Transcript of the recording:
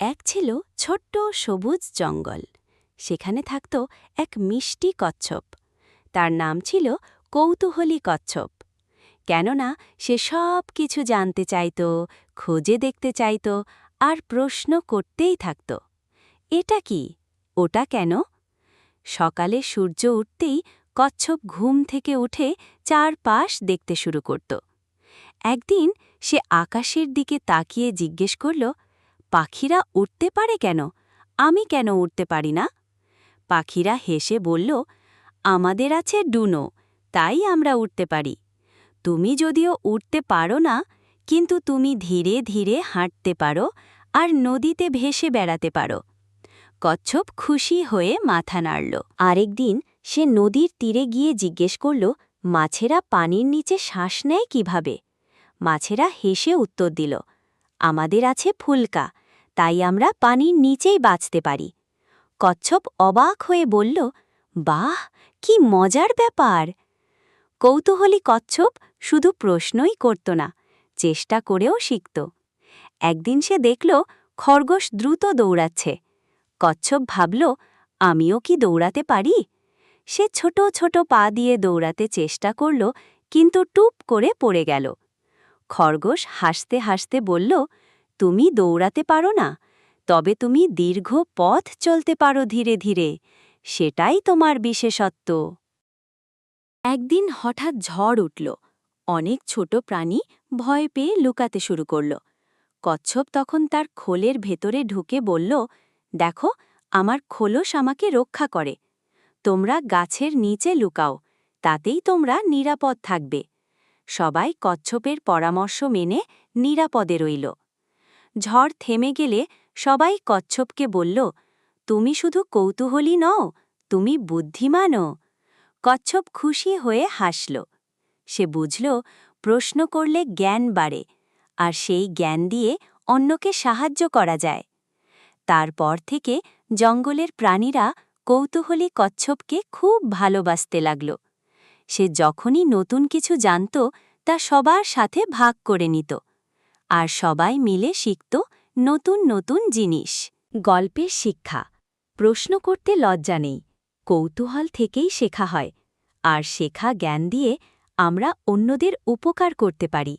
এক ছিল ছোট্ট সবুজ জঙ্গল। সেখানে থাকত এক মিষ্টি কচ্ছপ। তার নাম ছিল কৌতূহলী কচ্ছপ। কেননা সে সব কিছু জানতে চাইত, খোঁজে দেখতে চাইত আর প্রশ্ন করতেই থাকত, এটা কি? ওটা কেন? সকালে সূর্য উঠতেই কচ্ছপ ঘুম থেকে উঠে চারপাশ দেখতে শুরু করত। একদিন সে আকাশের দিকে তাকিয়ে জিজ্ঞেস করল পাখিরা উঠতে পারে কেন? আমি কেন উঠতে পারি না? পাখিরা হেসে বলল, আমাদের আছে ডুনো, তাই আমরা উঠতে পারি। তুমি যদিও উঠতে পারো না, কিন্তু তুমি ধীরে ধীরে হাঁটতে পারো আর নদীতে ভেসে বেড়াতে পারো। কচ্ছপ খুশি হয়ে মাথা নাড়ল। আরেকদিন সে নদীর তীরে গিয়ে জিজ্ঞেস করল, মাছেরা পানির নিচে শ্বাস নেয় কীভাবে? মাছেরা হেসে উত্তর দিল, আমাদের আছে ফুলকা তাই আমরা পানির নিচেই বাঁচতে পারি। কচ্ছপ অবাক হয়ে বলল, বাহ, কি মজার ব্যাপার! কৌতূহলী কচ্ছপ শুধু প্রশ্নই করত না, চেষ্টা করেও শিখত। একদিন সে দেখল খরগোশ দ্রুত দৌড়াচ্ছে। কচ্ছপ ভাবল, আমিও কি দৌড়াতে পারি? সে ছোট ছোট পা দিয়ে দৌড়াতে চেষ্টা করল, কিন্তু টুপ করে পড়ে গেল। খরগোশ হাসতে হাসতে বলল তুমি দৌড়াতে পারো না, তবে তুমি দীর্ঘ পথ চলতে পারো ধীরে ধীরে, সেটাই তোমার বিশেষত্ব। একদিন হঠাৎ ঝড় উঠল, অনেক ছোট প্রাণী ভয় পেয়ে লুকাতে শুরু করল। কচ্ছপ তখন তার খোলের ভেতরে ঢুকে বলল, দেখো, আমার খোলস আমাকে রক্ষা করে। তোমরা গাছের নিচে লুকাও, তাতেই তোমরা নিরাপদ থাকবে। সবাই কচ্ছপের পরামর্শ মেনে নিরাপদে রইল। ঝড় থেমে গেলে সবাই কচ্ছপকে বলল, তুমি শুধু কৌতূহলী নও, তুমি বুদ্ধিমানও। কচ্ছপ খুশি হয়ে হাসল। সে বুঝল, প্রশ্ন করলে জ্ঞান বাড়ে, আর সেই জ্ঞান দিয়ে অন্যকে সাহায্য করা যায়। তারপর থেকে জঙ্গলের প্রাণীরা কৌতূহলী কচ্ছপকে খুব ভালোবাসতে লাগল। সে যখনই নতুন কিছু জানত, তা সবার সাথে ভাগ করে নিত। আর সবাই মিলে শিখত নতুন নতুন জিনিস। গল্পের শিক্ষা। প্রশ্ন করতে লজ্জা নেই। কৌতূহল থেকেই শেখা হয়। আর শেখা জ্ঞান দিয়ে আমরা অন্যদের উপকার করতে পারি।